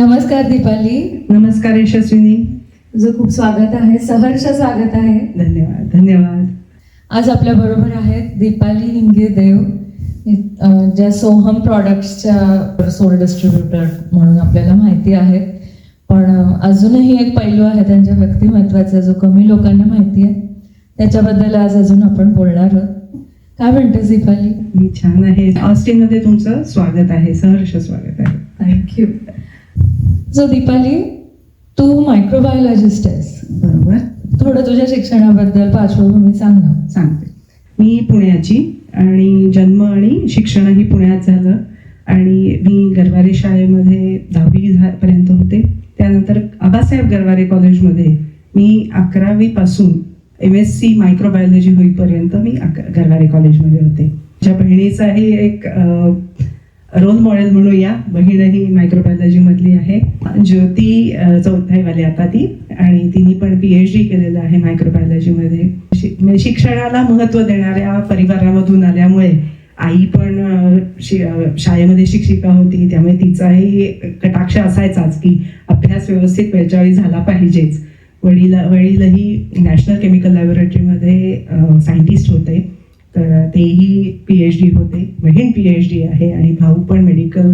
नमस्कार दीपाली. नमस्कार यशस्विनी. तुझं खूप स्वागत आहे सहर्ष स्वागत आहे. धन्यवाद धन्यवाद. आज आपल्या बरोबर आहेत दीपाली हिंगे देव ज्या सोहम प्रॉडक्ट्सच्या सोल डिस्ट्रीब्युटर म्हणून आपल्याला माहिती आहेत. पण अजूनही एक पैलू आहे त्यांच्या व्यक्तिमत्वाचा जो कमी लोकांना माहिती आहे. त्याच्याबद्दल आज अजून आपण बोलणार आहोत. काय म्हणतेस दीपाली? मी छान आहे. ऑस्टिनमध्ये तुमचं स्वागत आहे सहर्ष स्वागत आहे. थँक्यू सो दीपाली तू मायक्रोबायोलॉजिस्ट आहेस. बरोबर. थोडं तुझ्या शिक्षणाबद्दल पार्श्वभूमी सांग ना. सांगते. मी पुण्याची आणि जन्म आणि शिक्षणही पुण्यात झालं. आणि मी गरवारे शाळेमध्ये दहावी पर्यंत होते. त्यानंतर आबासाहेब गरवारे कॉलेजमध्ये मी अकरावी पासून एम एस सी मायक्रोबायोलॉजी होईपर्यंत मी अक- गरवारे कॉलेजमध्ये होते. माझ्या बहिणीचाही एक रोल मॉडेल म्हणूया बहीणही मायक्रोबायोलॉजी आहे. ज्योती चौथाईवाली आता ती. आणि तिने पण पी एच डी केलेलं आहे मायक्रोबायोलॉजीमध्ये म्हणजे शिक्षणाला महत्त्व देणाऱ्या परिवारामधून आल्यामुळे आई पण शाळेमध्ये शिक्षिका होती. त्यामुळे तिचाही कटाक्ष असायचाच की अभ्यास व्यवस्थित वेळच्यावेळी झाला पाहिजेच. वडील वडीलही नॅशनल केमिकल लॅबोरेटरीमध्ये सायंटिस्ट होते. तर तेही पी एच डी होते. बहीण पी एच डी आहे आणि भाऊ पण मेडिकल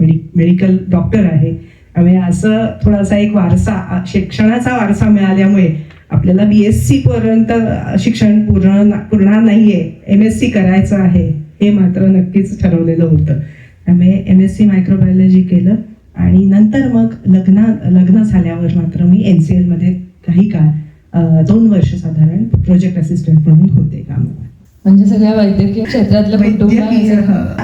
मेडिकल डॉक्टर आहे. त्यामुळे असं थोडासा एक वारसा शिक्षणाचा वारसा मिळाल्यामुळे आपल्याला बी एस सी पर्यंत शिक्षण पूर्ण पूर्ण नाहीये. एम एस सी करायचं आहे हे मात्र नक्कीच ठरवलेलं होतं. त्यामुळे एम एस सी मायक्रोबायोलॉजी केलं आणि नंतर मग लग्न लग्न झाल्यावर मात्र मी एन सी एलमध्ये काही काळ दोन वर्ष साधारण प्रोजेक्ट असिस्टंट म्हणून होते कामाला म्हणजे सगळ्या वैद्यकीय क्षेत्रातलं वैद्यकीय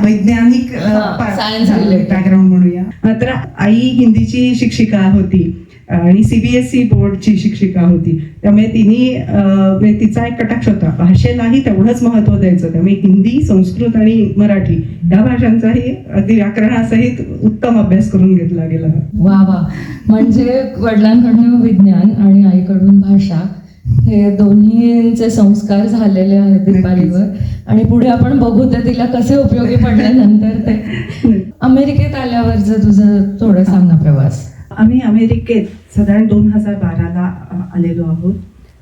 वैज्ञानिक related. बॅकग्राऊंड म्हणूया. मात्र आई हिंदीची शिक्षिका होती आणि सीबीएसई बोर्डची शिक्षिका होती. त्यामुळे तिने म्हणजे तिचा एक कटाक्ष होता. भाषेलाही तेवढंच महत्त्व द्यायचं. त्यामुळे हिंदी संस्कृत आणि मराठी या भाषांचाही अगदी व्याकरणासहित उत्तम अभ्यास करून घेतला गेला. वा वा. म्हणजे वडिलांकडून विज्ञान आणि आईकडून भाषा हे दोन्हीचे संस्कार झालेले आहेत दीपालीवर. आणि पुढे आपण बघू ते तिला कसे उपयोगी पडले नंतर ते. अमेरिकेत आल्यावरचं तुझं थोडं सांग ना प्रवास. आम्ही अमेरिकेत साधारण दोन हजार बाराला आलेलो आहोत.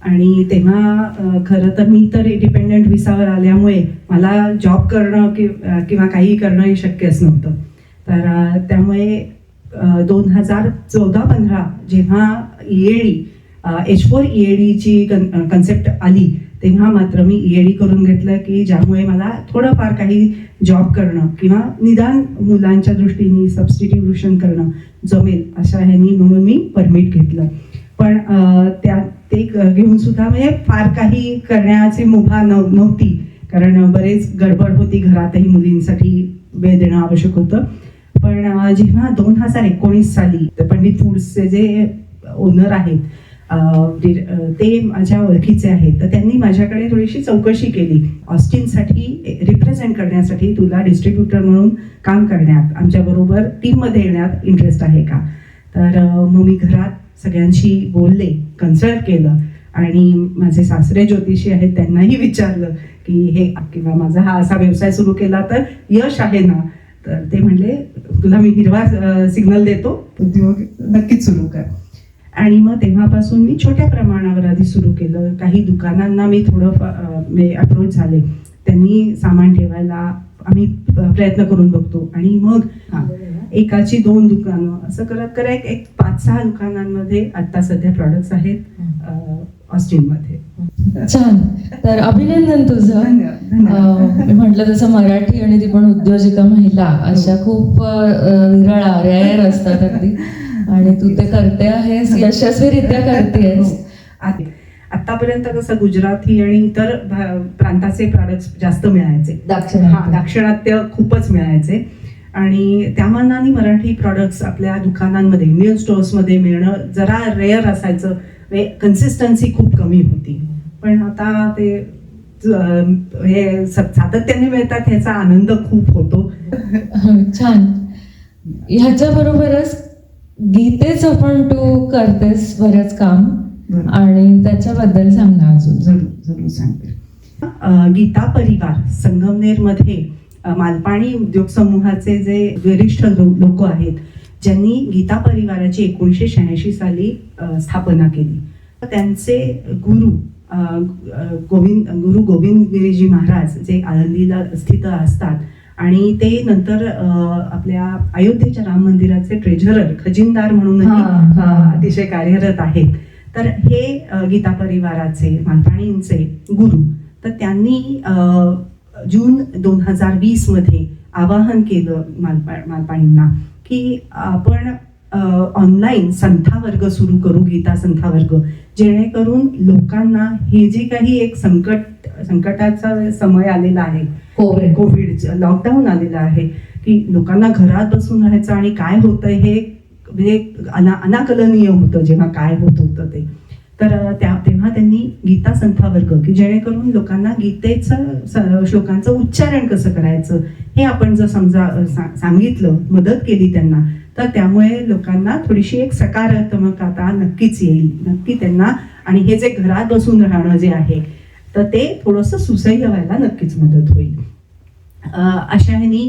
आणि तेव्हा खरं तर मी तर इंडिपेंडंट विसावर आल्यामुळे मला जॉब करणं कि किंवा काही करणंही शक्यच नव्हतं. तर त्यामुळे दोन हजार चौदा पंधरा जेव्हा ईएडी एच फोर ईएडीची कन्सेप्ट आली तेव्हा मात्र मी ईएडी करून घेतलं की ज्यामुळे मला थोडंफार काही जॉब करणं किंवा निदान मुलांच्या दृष्टीने सबस्टिट्यूशन करणं जमेल अशा ह्यानी म्हणून मी परमिट घेतलं. पण त्या ते घेऊन सुद्धा म्हणजे फार काही करण्याची मुभा नव नव्हती. कारण बरेच गडबड होती घरातही मुलींसाठी वेळ देणं आवश्यक होतं. पण जेव्हा दोन हजार एकोणीस साली तर पंडित फूड्सचे जे ओनर आहेत ते माझ्या ओळखीचे आहेत. तर त्यांनी माझ्याकडे थोडीशी चौकशी केली. ऑस्टिनसाठी रिप्रेझेंट करण्यासाठी तुला डिस्ट्रीब्युटर म्हणून काम करण्यात आमच्याबरोबर टीममध्ये येण्यात इंटरेस्ट आहे का? तर मग मी घरात सगळ्यांशी बोलले कन्सल्ट केलं आणि माझे सासरे ज्योतिषी आहेत त्यांनाही विचारलं की हे किंवा माझा हा असा व्यवसाय सुरू केला तर यश आहे ना? तर ते म्हणले तुला मी हिरवा सिग्नल देतो. उद्योग नक्कीच सुरू कर. आणि मग तेव्हापासून मी छोट्या प्रमाणावर आधी सुरू केलं. काही दुकानांना मी थोडं अप्रोच झाले. त्यांनी सामान ठेवायला आम्ही प्रयत्न करून बघतो. आणि मग हा एकाची दोन दुकानं असं करत करत एक- एक पाच सहा दुकानांमध्ये आता सध्या प्रॉडक्ट्स आहेत ऑस्टिनमध्ये. छान. तर अभिनंदन तुझं. मी म्हटलं तसं मराठी आणि ती पण उद्योजिका महिला अशा खूप अं, विरळा रेअर असतात अगदी. आणि तू ते करते आहेस यशस्वीरित्या करतेस. हो. आतापर्यंत कसं गुजराती आणि इतर प्रांताचे प्रॉडक्ट्स जास्त मिळायचे. दाक्षिणात्य. हा दाक्षिणात्य खूपच मिळायचे. आणि त्या मानाने मराठी प्रॉडक्ट्स आपल्या दुकानांमध्ये इंडियन स्टोअर्समध्ये मिळणं जरा रेअर असायचं. कन्सिस्टन्सी खूप कमी होती. पण आता ते हे सातत्याने मिळतात ह्याचा आनंद खूप होतो. छान. ह्याच्या बरोबरच गीतेचं पण तू करतेस बरंच काम. आणि त्याच्याबद्दल सांग ना अजून. जरूर जरूर सांगते. गीता परिवार संगमनेरमध्ये अं, मालपाणी उद्योग समूहाचे जे वरिष्ठ लोक आहेत ज्यांनी गीता परिवाराची एकोणीसशे शहाऐंशी साली स्थापना केली. त्यांचे गुरु गोविंद गुरु गोविंद गिरीजी महाराज जे आळंदीला स्थित असतात आणि ते नंतर आपल्या अयोध्येच्या राम मंदिराचे ट्रेझरर खजिनदार म्हणूनही अतिशय कार्यरत आहेत. तर हे गीता परिवाराचे मालपाणींचे गुरु. तर त्यांनी जून दोन हजार वीसमध्ये आवाहन केलं मालपा मालपाणींना की आपण ऑनलाईन संथा वर्ग सुरू करू गीता संथा वर्ग. जेणेकरून लोकांना हे जे काही एक संकट संकटाचा समय आलेला आहे कोविड. कोविड लॉकडाऊन आलेलं आहे की लोकांना घरात बसून राहायचं आणि काय होतंय हे म्हणजे अना अनाकलनीय होतं जेव्हा काय होत होतं ते तर त्या तेव्हा त्यांनी गीता संथा वर्ग की जेणेकरून लोकांना गीतेचं श्लोकांचं उच्चारण कसं करायचं हे आपण जर समजा सांगितलं मदत केली त्यांना तर त्यामुळे लोकांना थोडीशी एक सकारात्मकता नक्कीच येईल नक्की त्यांना आणि हे जे घरात बसून राहणं जे आहे तर ते थोडंसं सुसह्य व्हायला नक्कीच मदत होईल अशा ह्यांनी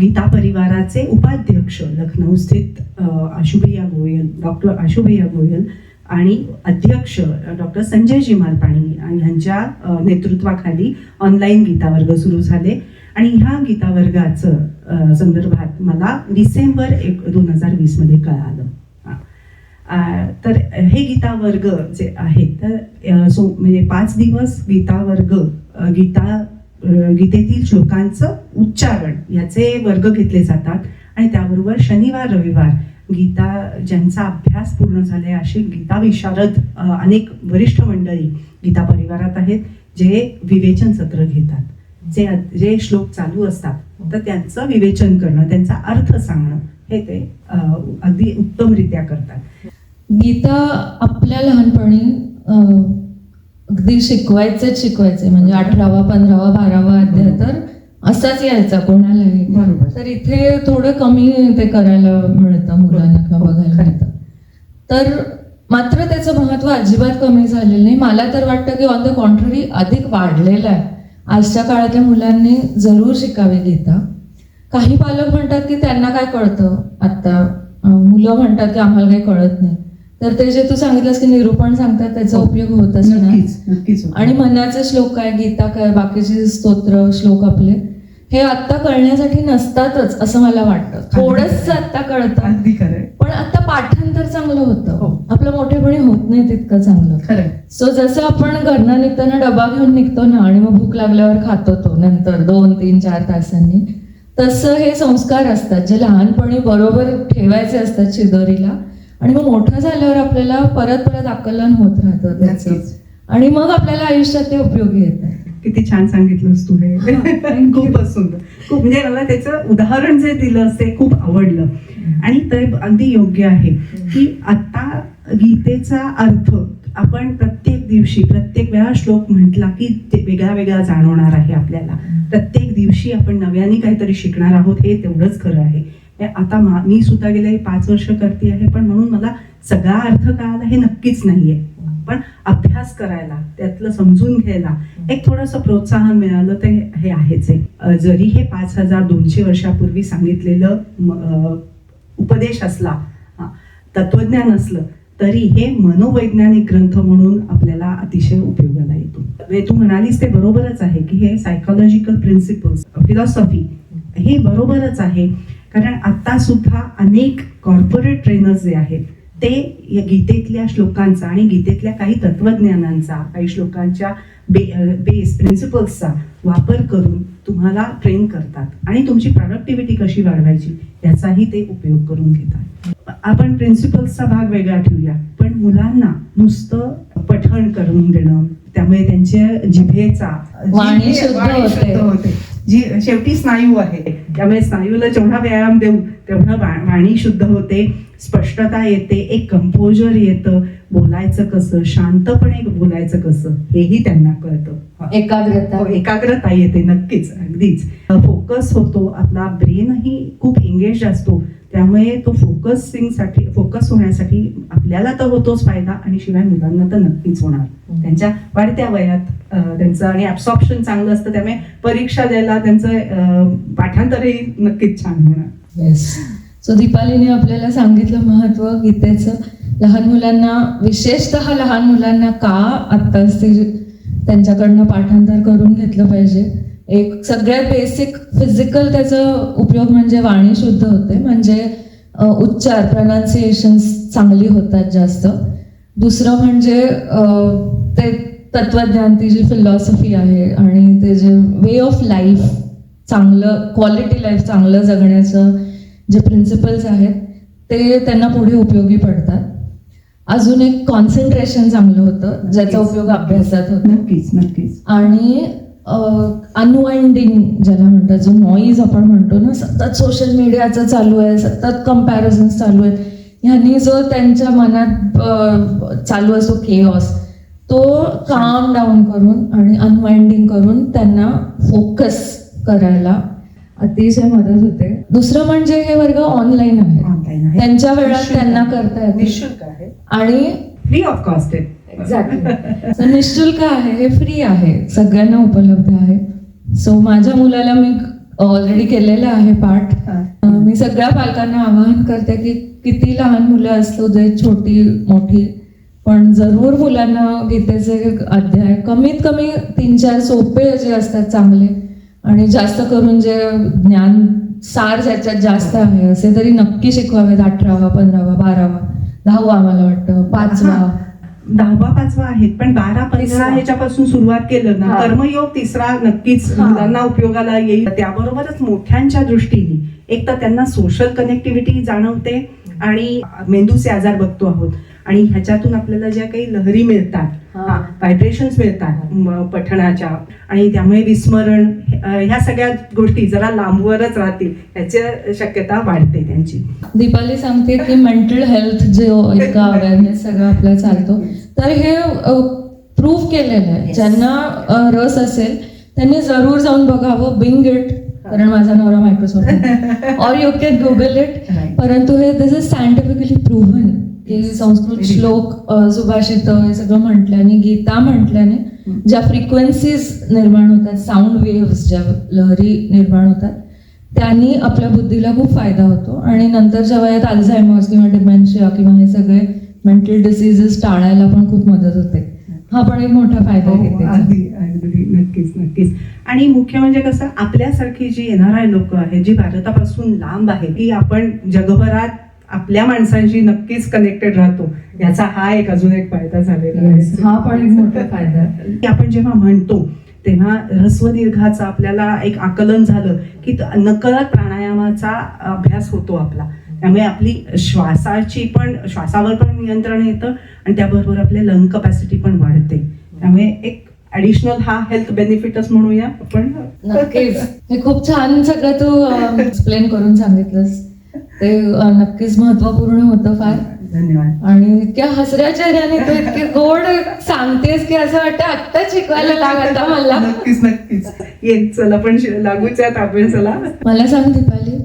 गीता परिवाराचे उपाध्यक्ष लखनौ स्थित आशुभैया गोयल डॉक्टर आशुभैया गोयल आणि अध्यक्ष डॉक्टर संजयजी मालपाणी आणि यांच्या नेतृत्वाखाली ऑनलाईन गीता वर्ग सुरू झाले. आणि ह्या गीता वर्गाचं संदर्भात मला डिसेंबर एक दोन हजार वीसमध्ये कळालं. तर हे गीता वर्ग जे आहेत तर सो म्हणजे पाच दिवस गीता वर्ग गीता गीतेतील श्लोकांचं उच्चारण याचे वर्ग घेतले जातात. आणि त्याबरोबर शनिवार रविवार गीता ज्यांचा अभ्यास पूर्ण झाला आहे अशी गीता विशारद अनेक वरिष्ठ मंडळी गीता परिवारात आहेत जे विवेचन सत्र घेतात. जे जे श्लोक चालू असतात तर त्यांचं विवेचन करणं त्यांचा अर्थ सांगणं हे ते अगदी उत्तमरित्या करतात. गीता आपल्या लहानपणी अगदी शिकवायचेच शिकवायचे म्हणजे अठरावा पंधरावा बारावा अध्याय तर असाच यायचा कोणालाही. बरोबर. तर इथे थोडं कमी ते करायला मिळतं मुलांना किंवा बघायला मिळतं. तर मात्र त्याचं महत्त्व अजिबात कमी झालेलं नाही. मला तर वाटतं की ऑन द कॉन्ट्ररी अधिक वाढलेलं आहे. आजच्या काळातल्या मुलांनी जरूर शिकावी गीता. काही पालक म्हणतात की त्यांना काय कळतं? आता अं, मुलं म्हणतात की आम्हाला काही कळत नाही. तर ते जे तू सांगितलंस की निरूपण सांगतात त्याचा उपयोग नक्कीच नक्कीच होतं. आणि मनाचे श्लोक काय? गीता काय? बाकीचे स्तोत्र श्लोक आपले हे आता कळण्यासाठी नसतातच असं मला वाटतं. थोडंच आता कळतं. अगदी पण आता पाठांतर चांगलं हो. होतं आपलं मोठेपणी होत नाही तितकं चांगलं. खरंय सो जसं आपण घरनं निघताना डबा घेऊन निघतो ना आणि मग भूक लागल्यावर खातो तो नंतर दोन तीन चार तासांनी तसं हे संस्कार असतात. जे लहानपणी बरोबर ठेवायचे असतात शिदोरीला आणि मग मोठं झाल्यावर आपल्याला परत परत आकलन होत राहतं त्याचं. आणि मग आपल्याला आयुष्यात ते उपयोगी येतात किती छान सांगितलंस तू हे. खूपच सुंदर. खूप म्हणजे मला त्याचं उदाहरण जे दिलं ते खूप आवडलं. आणि ते अगदी योग्य आहे की आता गीतेचा अर्थ आपण प्रत्येक दिवशी प्रत्येक वेळा श्लोक म्हटला की ते वेगळा वेगळा जाणवणार आहे आपल्याला. प्रत्येक दिवशी आपण नव्याने काहीतरी शिकणार आहोत हे तेवढंच खरं आहे. आता मा- मी सुद्धा गेले पाच वर्ष करते आहे पण म्हणून मला सगळा अर्थ कळाला हे नक्कीच नाहीये. पण अभ्यास करायला त्यातलं समजून घ्यायला एक थोडंसं प्रोत्साहन मिळालं ते हे आहेच आहे. जरी हे पाच हजार दोनशे वर्षापूर्वी सांगितलेलं उपदेश असला तत्वज्ञान असलं तरी हे मनोवैज्ञानिक ग्रंथ म्हणून आपल्याला अतिशय उपयोगाला येतो. म्हणजे तू म्हणालीस ते बरोबरच आहे की हे सायकोलॉजिकल प्रिन्सिपल्स फिलॉसॉफी हे बरोबरच आहे. कारण आता सुद्धा अनेक कॉर्पोरेट ट्रेनर्स जे आहेत ते या गीतेतल्या श्लोकांचा आणि गीतेतल्या काही तत्वज्ञानांचा काही श्लोकांच्या बे बेस प्रिन्सिपल्सचा वापर करून तुम्हाला ट्रेन करतात. आणि तुमची प्रॉडक्टिव्हिटी कशी वाढवायची याचाही ते उपयोग करून घेतात. आपण प्रिन्सिपल्सचा भाग वेगळा ठेवूया पण मुलांना नुसतं पठण करून देणं त्यामुळे त्यांच्या जिभेचा होते. जी शेवटी स्नायू आहे त्यामुळे स्नायूला जेवढा व्यायाम देऊ तेवढं वाणी शुद्ध होते स्पष्टता येते एक कंपोजर येतं बोलायचं कसं शांतपणे बोलायचं कसं हेही त्यांना कळतं. एकाग्रता. हो, एकाग्रता येते नक्कीच अगदीच. फोकस होतो आपला ब्रेनही खूप एंगेज असतो त्यामुळे तो फोकसिंगसाठी फोकस होण्यासाठी आपल्याला तर होतोच फायदा आणि शिवाय मुलांना तर नक्कीच होणार. त्यांच्या वाढत्या वयात त्यांचं आणि ऍब्सॉर्प्शन चांगलं असतं त्यामुळे परीक्षा द्यायला त्यांचं पाठांतरही नक्कीच छान होणार. येस सो दीपालीने आपल्याला सांगितलं महत्त्व गीतेचं. लहान मुलांना विशेषतः लहान मुलांना का आत्ताच ते त्यांच्याकडनं पाठांतर करून घेतलं पाहिजे. एक सगळ्यात बेसिक फिजिकल त्याचा उपयोग म्हणजे वाणी शुद्ध होते. म्हणजे उच्चार प्रनाऊन्सिएशन चांगली होतात जास्त. दुसरं म्हणजे ते तत्वज्ञान ती जी फिलॉसॉफी आहे आणि ते जे वे ऑफ लाईफ चांगलं क्वालिटी लाईफ चांगलं जगण्याचं जे प्रिन्सिपल्स आहेत ते त्यांना पुढे उपयोगी पडतात. अजून एक कॉन्सन्ट्रेशन चांगलं होतं ज्याचा. उपयोग अभ्यासात होतो. नक्कीच नक्कीच. आणि अनवाइंडिंग ज्याला म्हणतात जो नॉईज आपण म्हणतो ना सतत सोशल मीडियाचं चालू आहे सतत कंपॅरिझन चालू आहेत ह्यांनी जो त्यांच्या मनात चालू असतो केऑस काम डाऊन करून आणि अनवाइंडिंग करून त्यांना फोकस करायला अतिशय मदत होते. दुसरं म्हणजे हे वर्ग ऑनलाईन आहे. त्यांच्या वेळात त्यांना. करता येते. निशुल्क आहे. आणि फ्री ऑफ कॉस्ट आहे. एक्झॅक्टली निशुल्क आहे हे फ्री आहे. सगळ्यांना उपलब्ध आहे. सो माझ्या मुलाला मी ऑलरेडी केलेलं आहे पाठ. मी सगळ्या पालकांना आवाहन करते की किती लहान मुलं असतो दे छोटी मोठी पण जरूर मुलांना गीतेचे अध्याय कमीत कमी तीन चार सोपे जे असतात चांगले आणि जास्त करून जे ज्ञान सार ज्याच्यात जास्त आहे असे तरी नक्की शिकवावेत अठरावा पंधरावा बारावा दहावा मला वाटतं पाचवा. दहावा पाचवा आहेत पण बारा पंधरा. ह्याच्यापासून सुरुवात केलं ना. कर्मयोग तिसरा नक्कीच. मुलांना उपयोगाला येईल त्याबरोबरच मोठ्यांच्या दृष्टीने एक तर त्यांना सोशल कनेक्टिव्हिटी जाणवते आणि मेंदूचे आजार बघतो आहोत आणि ह्याच्यातून आपल्याला ज्या काही लहरी मिळतात हा. व्हायब्रेशन्स मिळतात पठणाच्या आणि त्यामुळे विस्मरण ह्या सगळ्या गोष्टी जरा लांबवरच राहतील ह्याची शक्यता वाढते त्यांची दीपाली सांगते की मेंटल हेल्थ जो इतका अवेअरनेस सगळं आपलं चालतो तर हे प्रूव्ह केलेलं आहे. ज्यांना रस असेल त्यांनी जरूर जाऊन बघावं बिंग इट कारण माझा नवरा Microsoft or you can Google it. परंतु हे दिस इज सायंटिफिकली प्रूव्हन की संस्कृत श्लोक सुभाषित हे सगळं म्हटल्याने गीता म्हटल्याने. ज्या फ्रिक्वेन्सीज निर्माण होतात साऊंड वेव्स ज्या लहरी निर्माण होतात त्यांनी आपल्या बुद्धीला खूप फायदा होतो. आणि नंतरच्या वयात अल्झायमर्स किंवा डिमेन्शिया किंवा हे सगळे मेंटल डिसीजेस टाळायला पण खूप मदत होते. हा पण एक मोठा फायदा हो, आहे. अगदी अगदी. नक्कीच नक्कीच. आणि मुख्य म्हणजे कसं आपल्यासारखी जी येणार लोक आहेत जी भारतापासून लांब आहे की आपण जगभरात आपल्या माणसांशी नक्कीच कनेक्टेड राहतो. याचा हा एक अजून एक फायदा झालेला आहे. हा पण एक मोठा फायदा आपण जेव्हा म्हणतो तेव्हा ह्रस्व दीर्घाचा आपल्याला एक आकलन झालं की नकळत प्राणायामाचा अभ्यास होतो आपला. त्यामुळे आपली श्वासाची पण श्वासावर पण नियंत्रण येतं आणि त्याबरोबर आपले लंग कपॅसिटी पण वाढते. त्यामुळे एक ऍडिशनल हा हेल्थ बेनिफिटच म्हणूया आपण. नक्कीच. हे खूप छान सगळं तू एक्सप्लेन करून सांगितलंस. ते नक्कीच महत्त्वपूर्ण होतं फार. धन्यवाद. आणि इतक्या हसऱ्या चेहऱ्याने तू इतके गोड सांगतेस की असं वाटतं आत्ता शिकवायला लागत मला. नक्कीच नक्कीच. ये चला पण लागूच्या आहेत अभ्यासाला मला सांग दीपाली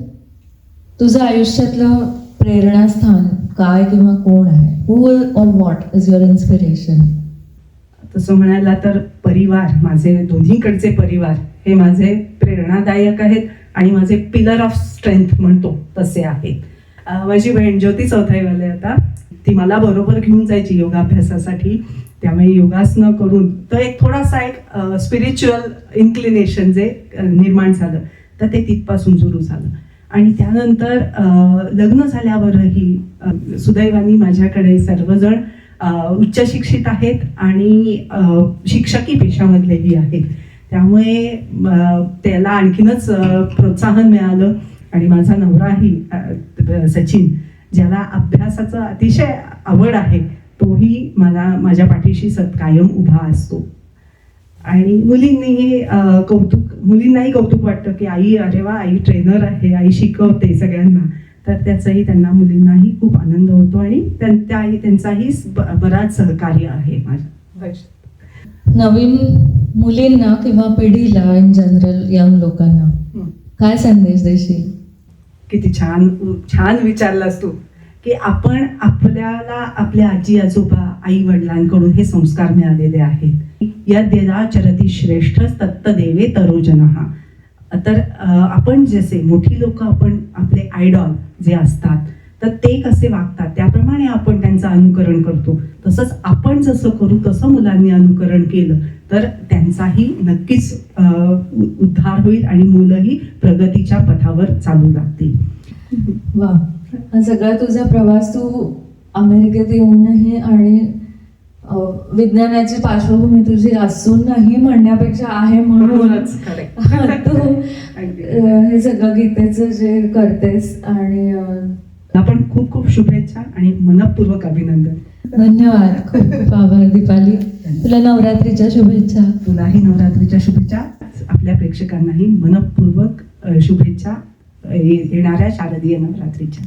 तुझं आयुष्यातलं प्रेरणास्थान काय किंवा कोण आहे? Who or what is your inspiration तसं म्हणायला तर परिवार माझे दोन्हीकडचे परिवार हे माझे प्रेरणादायक आहेत. आणि माझे पिलर ऑफ स्ट्रेंथ म्हणतो तसे आहेत. माझी बहीण ज्योती चौथाईवाले आता ती मला बरोबर घेऊन जायची योगाभ्यासासाठी. त्यामुळे योगासनं करून तर एक थोडासा एक स्पिरिच्युअल इन्क्लिनेशन जे निर्माण झालं तर ते तिथपासून सुरू झालं. आणि त्यानंतर लग्न झाल्यावरही सुदैवानी माझ्याकडे सर्वजण उच्च शिक्षित आहेत आणि शिक्षकी पेशामधलेही आहेत. त्यामुळे त्याला आणखीनच प्रोत्साहन मिळालं. आणि माझा नवराही सचिन ज्याला अभ्यासाचं अतिशय आवड आहे तोही मला माझ्या पाठीशी सत कायम उभा असतो. आणि मुलींनीही कौतुक मुलींनाही कौतुक वाटतं की आई अरे वा आई ट्रेनर आहे आई शिकवते सगळ्यांना. तर त्याचाही त्यांना मुलींनाही खूप आनंद होतो आणि त्यां- त्याही त्यांचाही बराच सहकार्य आहे माझ्या. नवीन मुलींना किंवा पिढीला इन जनरल यंग लोकांना. काय संदेश देशील? किती छान छान विचारलास तू. की आपण आपल्याला आपल्या आजी आजोबा आई वडिलांकडून हे संस्कार मिळालेले आहेत. यद्यदा चरती श्रेष्ठ तत्त देवे तरोजन. तर आपण जसे मोठी लोक आपण आपले आयडॉल जे असतात तर ते कसे वागतात? त्याप्रमाणे आपण त्यांचं अनुकरण करतो. तसंच आपण जसं करू तसं मुलांनी अनुकरण केलं तर त्यांचाही नक्कीच उद्धार होईल आणि मुलंही प्रगतीच्या पथावर चालू लागतील. वा. हा सगळा तुझा प्रवास तू अमेरिकेत येऊनही आणि विज्ञानाची पार्श्वभूमी तुझी असूनही म्हणण्यापेक्षा आहे म्हणून हा, तू हे सगळं गीतेचं जे करतेस आणि आपण खूप खूप शुभेच्छा आणि मनपूर्वक अभिनंदन. धन्यवाद. खूप आभार दीपाली. तुला नवरात्रीच्या शुभेच्छा. तुलाही नवरात्रीच्या शुभेच्छा. आपल्या प्रेक्षकांनाही मनपूर्वक शुभेच्छा येणाऱ्या शारदीय नवरात्रीच्या.